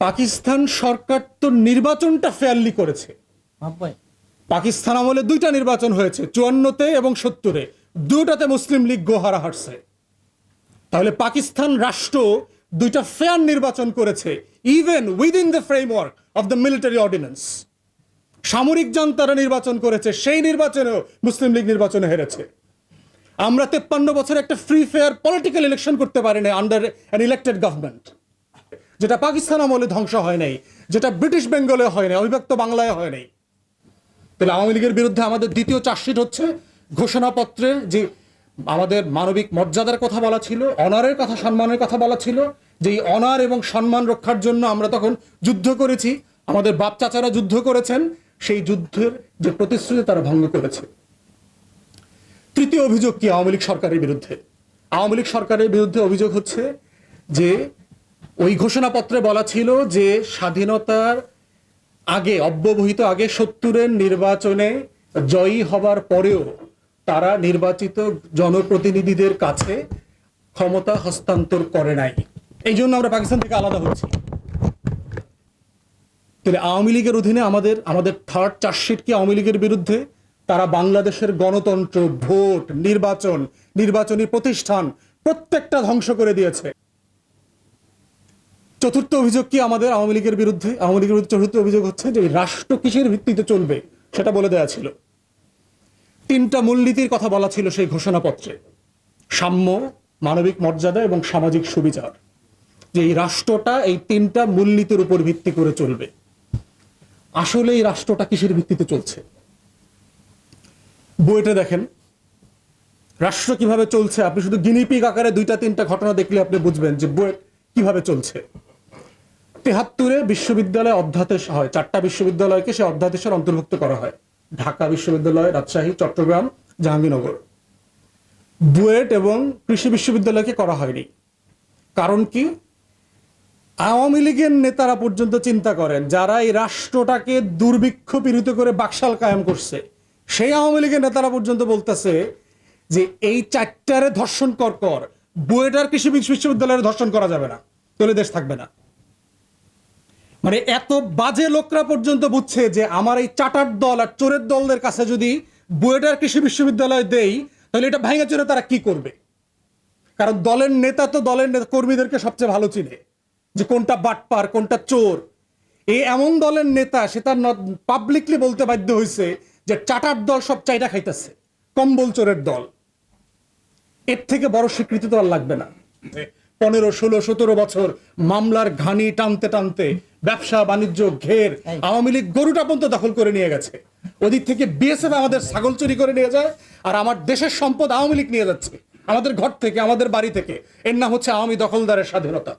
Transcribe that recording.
পাকিস্তান সরকার তো নির্বাচনটা ফেয়ারলি করেছে। পাকিস্তান আমলে দুইটা নির্বাচন হয়েছে চুয়ান্নতে এবং সত্তরে। দুটাতে মুসলিম লীগ গোহারা হারছে। তাহলে পাকিস্তান রাষ্ট্র দুইটা ফেয়ার নির্বাচন করেছে even within the framework of the military ordinance সামরিক যান তারা নির্বাচন করেছে সেই নির্বাচনেও মুসলিম লীগ নির্বাচনে হেরেছে। আমরা তেপ্পান্ন বছর একটা ফ্রি ফেয়ার পলিটিক্যাল ইলেকশন করতে পারি না আন্ডার অ্যান ইলেক্টেড গভর্নমেন্ট যেটা পাকিস্তান আমলে ধ্বংস হয় নাই, যেটা ব্রিটিশ বেঙ্গলে হয় নাই, অবিভক্ত বাংলায় হয় নাই। তাহলে আওয়ামী লীগের বিরুদ্ধে আমাদের দ্বিতীয় চার্জশিট হচ্ছে ঘোষণাপত্রে যে আমাদের মানবিক মর্যাদার কথা বলা ছিল, অনারের কথা, সম্মানের কথা বলা ছিল, যে এই অনার এবং সম্মান রক্ষার জন্য আমরা তখন যুদ্ধ করেছি, আমাদের বাপ চাচারা যুদ্ধ করেছেন, সেই যুদ্ধের যে প্রতিশ্রুতি তারা ভঙ্গ করেছে। তৃতীয় অভিযোগ কি আওয়ামী লীগ সরকারের বিরুদ্ধে? আওয়ামী লীগ সরকারের বিরুদ্ধে অভিযোগ হচ্ছে যে ওই ঘোষণাপত্রে বলা ছিল যে স্বাধীনতার আগে, অব্যবহিত আগে সত্তরের নির্বাচনে জয়ী হবার পরেও তারা নির্বাচিত জনপ্রতিনিধিদের কাছে ক্ষমতা হস্তান্তর করে নাই। এই জন্য আমরা পাকিস্তান থেকে আলাদা হচ্ছি। তাহলে আওয়ামী লীগের অধীনে আমাদের আমাদের থার্ড চার্জশিট কি আওয়ামী লীগের বিরুদ্ধে? তারা বাংলাদেশের গণতন্ত্র, ভোট, নির্বাচন, নির্বাচনী প্রতিষ্ঠান প্রত্যেকটা ধ্বংস করে দিয়েছে। চতুর্থ অভিযোগ কি আমাদের আওয়ামী লীগের বিরুদ্ধে? আওয়ামী লীগের বিরুদ্ধে চতুর্থ অভিযোগ হচ্ছে যে রাষ্ট্র কিসের ভিত্তিতে চলবে? সেটা বলে দেওয়া ছিল। তিনটা মূলনীতির কথা বলা ছিল সেই ঘোষণাপত্রে। সাম্য, মানবিক মর্যাদা এবং সামাজিক সুবিচার। যে এই রাষ্ট্রটা এই তিনটা মূলনীতির উপর ভিত্তি করে চলবে। আসলে এই রাষ্ট্রটা কিসের ভিত্তিতে চলছে? বইটা দেখেন। রাষ্ট্র কীভাবে চলছে? আপনি শুধু গিনিপিক আকারে দুইটা, তিনটা ঘটনা দেখলে আপনি বুঝবেন যে বুয়েট কীভাবে চলছে। তেহাত্তরে বিশ্ববিদ্যালয় অধ্যাদেশ হয়। চারটা বিশ্ববিদ্যালয়কে সে অধ্যাদেশের অন্তর্ভুক্ত করা হয়। ঢাকা বিশ্ববিদ্যালয়, রাজশাহী, চট্টগ্রাম, জাহাঙ্গীরনগর। বুয়েট এবং কৃষি বিশ্ববিদ্যালয়কে করা হয়নি। কারণ কি? আওয়ামী লীগের নেতারা পর্যন্ত চিন্তা করেন, যারা এই রাষ্ট্রটাকে দুর্ভিক্ষ পীড়িত করে বাকশাল কায়েম করছে, সেই আওয়ামী লীগের নেতারা পর্যন্ত বলতেছে যে এই চারটারে ধর্ষণ কর কর বুয়েটার কৃষি বিশ্ববিদ্যালয়ের ধর্ষণ করা যাবে না তাহলে দেশ থাকবে না। মানে এত বাজে লোকরা পর্যন্ত বুঝছে যে আমার এই চাটার দল আর চোরের দলদের কাছে যদি বুয়েটার কৃষি বিশ্ববিদ্যালয় দেই, তাহলে এটা ভাঙা চোরে তারা কি করবে? কারণ দলের নেতা তো দলের কর্মীদেরকে সবচেয়ে ভালো চিনে যে কোনটা বাটপার, কোনটা চোর। এই এমন দলের নেতা, সে তার পাবলিকলি বলতে বাধ্য হয়েছে যে চাটার দল সব চাইটা খাইতেছে, কম্বল চোরের দল। এর থেকে বড় স্বীকৃতি তো আর লাগবে না। পনেরো ষোলো সতেরো বছর মামলার ঘানি টানতে টানতে ব্যবসা বাণিজ্য ঘের আওয়ামী লীগ গরুটা পর্যন্ত দখল করে নিয়ে গেছে। ওদিক থেকে বিএসএফ আমাদের ছাগল চুরি করে নিয়ে যায় আর আমার দেশের সম্পদ আওয়ামী লীগ নিয়ে যাচ্ছে। আমাদের ঘর থেকে আমাদের বাড়ি থেকে। এর নাম হচ্ছে আওয়ামী দখলদারের স্বাধীনতা।